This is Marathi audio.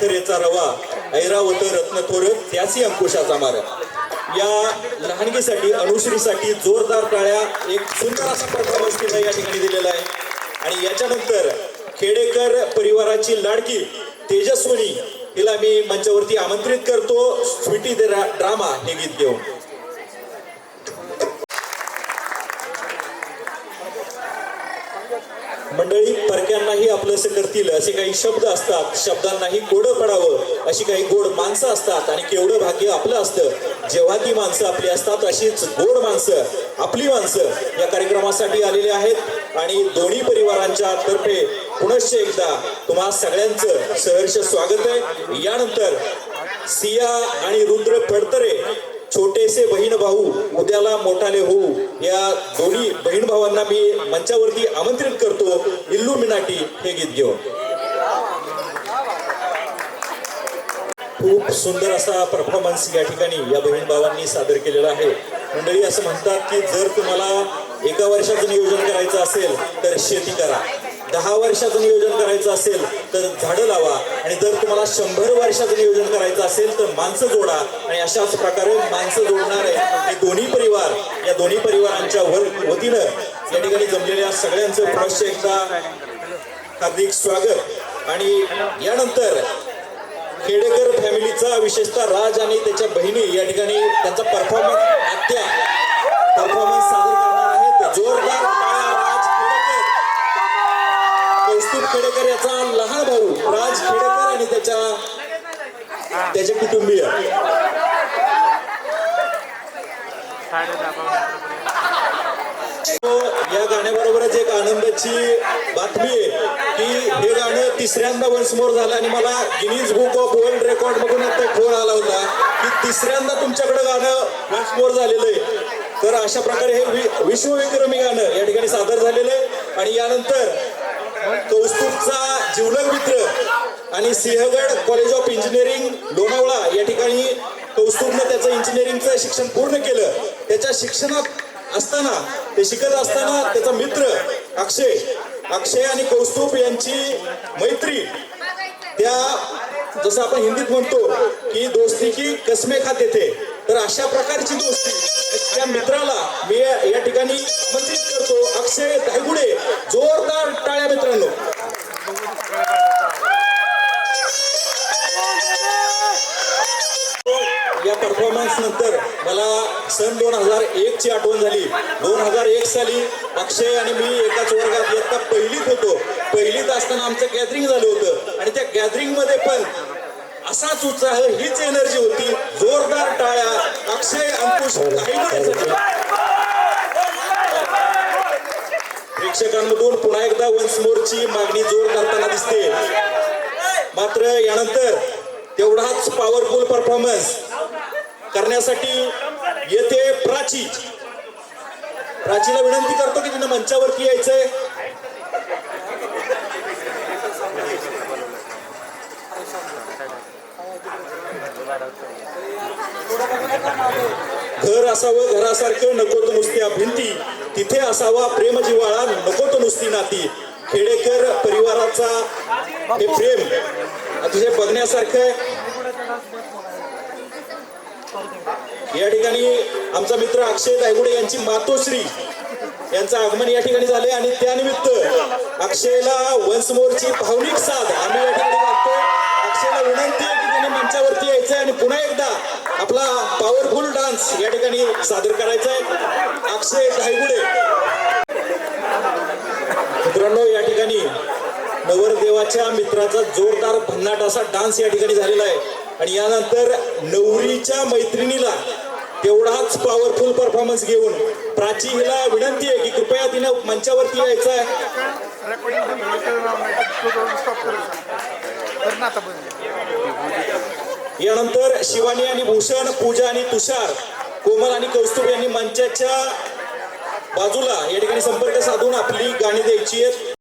थरेचा रवा ऐरावत रत्नथोर त्याची अंकुशाचा मार. या लहानगीसाठी अनुश्रीसाठी जोरदार टाळ्या एक सुंदर असा परफॉर्मन्स तिने या ठिकाणी दिलेला आहे. आणि याच्यानंतर खेडेकर परिवाराची लाडकी तेजस्वनी हिला मी मंचावरती आमंत्रित करतो. स्वीटी द ड्रामा हे गीत घेऊन मंडळी परक्यांनाही आपलंसं करतील असे काही शब्द असतात. शब्दांनाही गोड पडावं अशी काही गोड माणसं असतात. आणि केवढं भाग्य आपलं असतं. जेव्हा ती माणसं आपली असतात अशीच गोड माणसं आपली माणसं या कार्यक्रमासाठी आलेली आहेत. आणि दोन्ही परिवारांच्या तर्फे पुनश्च एकदा तुम्हा सगळ्यांचं सहर्ष स्वागत आहे. यानंतर सिया आणि रुद्र फडतरे छोटेसे बहीण भाऊ उद्याला मोठाले होऊ. या दोन्ही बहीण भावांना मी मंचावरती आमंत्रित करतो. इल्लू मिनाटी हे गीत घेऊन. खूप सुंदर असा परफॉर्मन्स या ठिकाणी या बहीण भावांनी सादर केलेला आहे. मंडळी असं म्हणतात की जर तुम्हाला एका वर्षाचं नियोजन करायचं असेल तर शेती करा. दहा वर्षाचं नियोजन करायचं असेल तर झाडं लावा. आणि जर तुम्हाला शंभर वर्षाचं नियोजन करायचं असेल तर माणसं जोडा. आणि अशाच प्रकारे माणसं जोडणारे हे दोन्ही परिवार या दोन्ही परिवारांच्या वर- वतीनं या ठिकाणी जमलेल्या सगळ्यांचं पुनश्च एकदा हार्दिक स्वागत. आणि यानंतर खेडेकर फॅमिलीचा विशेषतः राज आणि त्याच्या बहिणी या ठिकाणी त्यांचा परफॉर्मन्स आत्या परफॉर्मन्स सादर करणार आहेत जोरदार टाळ्या राज खेडेकर कौस्तुभ खेडेकर याचा लहान भाऊ राज खेडेकर आणि त्याच्या त्याचे कुटुंबीय. हो, या गाण्याबरोबरच एक आनंदाची बातमी आहे की हे गाणं तिसऱ्यांदा वन्समोर झालं आणि मला Guinness book of world record मधून आता फोन आला होता की तिसऱ्यांदा तुमच्याकडे गाणं वन्समोर झालेलं आहे. तर अशा प्रकारे हे वि- विश्वविक्रमी गाणं या ठिकाणी सादर झालेलं आहे. आणि यानंतर कौस्तुभचा जिवलग मित्र आणि Sinhgad college of engineering Lonavala या ठिकाणी कौस्तुभनं त्याचं इंजिनिअरिंगचं शिक्षण पूर्ण केलं. त्याच्या शिक्षणात असताना ते शिकत असताना त्याचा मित्र अक्षय अक्षय आणि कौस्तुभ यांची मैत्री त्या जसं आपण हिंदीत म्हणतो की दोस्ती की कसमे खात येते तर अशा प्रकारची दोस्ती त्या मित्राला मी या ठिकाणी आमंत्रित करतो अक्षय धायगुडे जोरदार टाळ्या मित्रांनो या परफॉर्मन्स नंतर मला सन दोन हजार एक ची आठवण झाली. दोन हजार एक साली अक्षय आणि मी एकाच वर्गात इयत्ता पहिलीत होतो. पहिलीत असताना आमचं गॅदरिंग झालं होतं. आणि त्या गॅदरिंगमध्ये पण असाच उत्साह हीच एनर्जी होती. जोरदार टाळ्या अक्षय अंकुश प्रेक्षकांमधून पुन्हा एकदा वन्स मोरची मागणी जोर करताना दिसते. मात्र यानंतर तेवढाच पॉवरफुल परफॉर्मन्स करण्यासाठी येथे प्राची. प्राचीला विनंती करतो की तिनं मंचावरती यायचंय. घर असावं घरासारखं नको तो नुसत्या भिंती तिथे असावा प्रेम जिव्हाळा नको तो नुसती नाती. खेडेकर परिवाराचा हे प्रेम. अतिशय बघण्यासारखं आहे. या ठिकाणी आमचा मित्र अक्षय दायगुडे यांची मातोश्री यांचं आगमन या ठिकाणी झाले आणि त्यानिमित्त अक्षयला वन्स मोरची भावनिक साथ आम्ही या ठिकाणी घालतो अक्षयला विनंती आहे की त्याने मंचावरती यायचं आणि पुन्हा एकदा आपला पॉवरफुल डान्स या ठिकाणी सादर करायचा आहे अक्षय धायगुडे मित्रांनो या ठिकाणी नवरदेवाच्या मित्राचा जोरदार भन्नाट असा डान्स या ठिकाणी झालेला आहे. आणि यानंतर नवरीच्या मैत्रिणीला तेवढाच पॉवरफुल परफॉर्मन्स घेऊन प्राची हिला विनंती आहे की कृपया तिनं मंचावरती यायचं आहे. यानंतर शिवानी आणि भूषण पूजा आणि तुषार कोमल आणि कौस्तुभ यांनी मंचाच्या बाजूला या ठिकाणी संपर्क साधून आपली गाणी द्यायची आहेत.